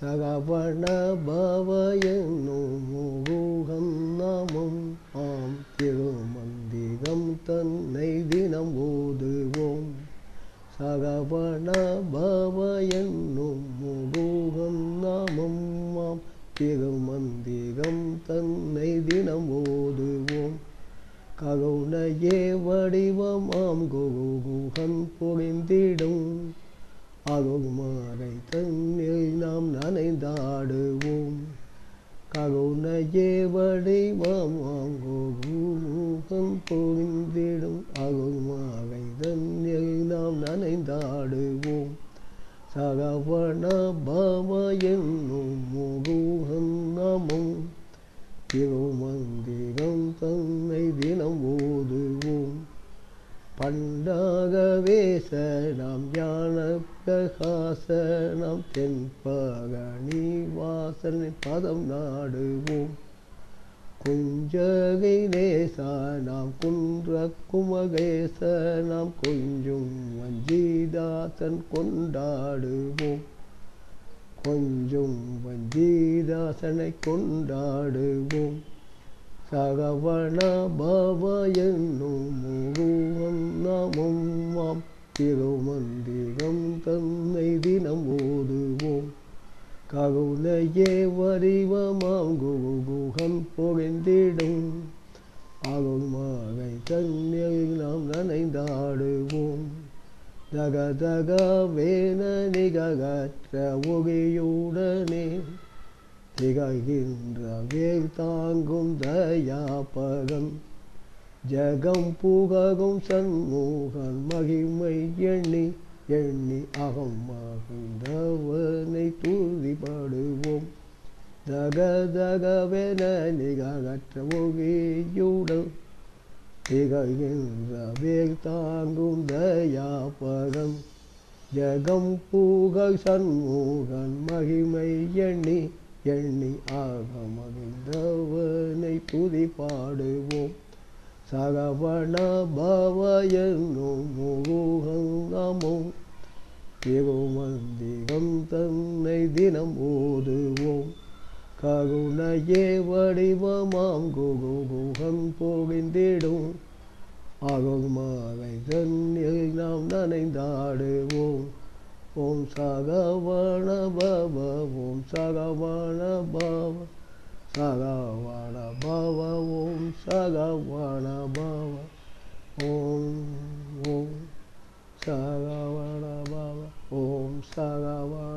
சகவண பவயன்னும் என்னும் ஆம் திருமந்திரம் தன்னை தினம் ஓதுவோம். சகவண பவயன்னும் என்னும் முருகன் நாமம் ஆம் திருமந்திரம் தன்னை தினம் ஓதுவோம். கருணையே வடிவமாம் குருகுகன் புரிந்திடும். அருள்மாறை தன்னில் நாம் நனைந்தாடுவோம். கருணையே வடிவமாம் குருமுகன் பொழிந்திடும் அருள்மாறை தன்னில் நாம் நனைந்தாடுவோம். சரவண பவ என்னும் முருகன் நாமம். திருமந்திரம் தன்னை தினம் ஓதுவோம். பண்டாகவேசனம் ஞான பிரகாசனம் தென்பகணி வாசனை பதம் நாடுவோம். குஞ்சகை நேசா நாம் குன்ற குமகேச நாம் கொஞ்சம் வஞ்சிதாசன் கொண்டாடுவோம். கொஞ்சம் வஞ்சீதாசனை கொண்டாடுவோம். சகவண பவ என்னும் முருகன் மாம் திருமந்திரம் தன்னை தினம் ஓதுவோம். கருணையே வடிவமாம் குரு பொறிந்திடும் அருள்மாவை தன்னில் நாம் நனைந்தாடுவோம். தக தக வேன நிகழற்ற ஒளியுடனே திகழ்கின்ற வேல் தாங்கும் தயாபகம் ஜகம் புககும் சண்முகன் மகிமை எண்ணி எண்ணி அகம் மகிழ்ந்தவனை துதிப்படுவோம். தக தகவென நிகழற்ற ஒளியுடன் திகழ்கின்ற வேல் தாங்கும் தயாபகம் ஜகம் புகழ் சண்முகன் மகிமை எண்ணி எண்ணி ஆக மகிழ்ந்தவனை துதி பாடுவோம் சகவண பவ என்னும் திருமந்திரம் தன்னை தினம் ஓதுவோம். கருணையே வடிவமாம் குரு குகன் போகிந்திடும் அருள்மாலை தன்னில் நாம் நனைந்தாடுவோம். ஓம் சகவண பவ ஓம் சகவண பவ. சகவண பவ ஓம் சகவண பவ ஓம் ஓம் சகவண பவ ஓம் சகவண பவ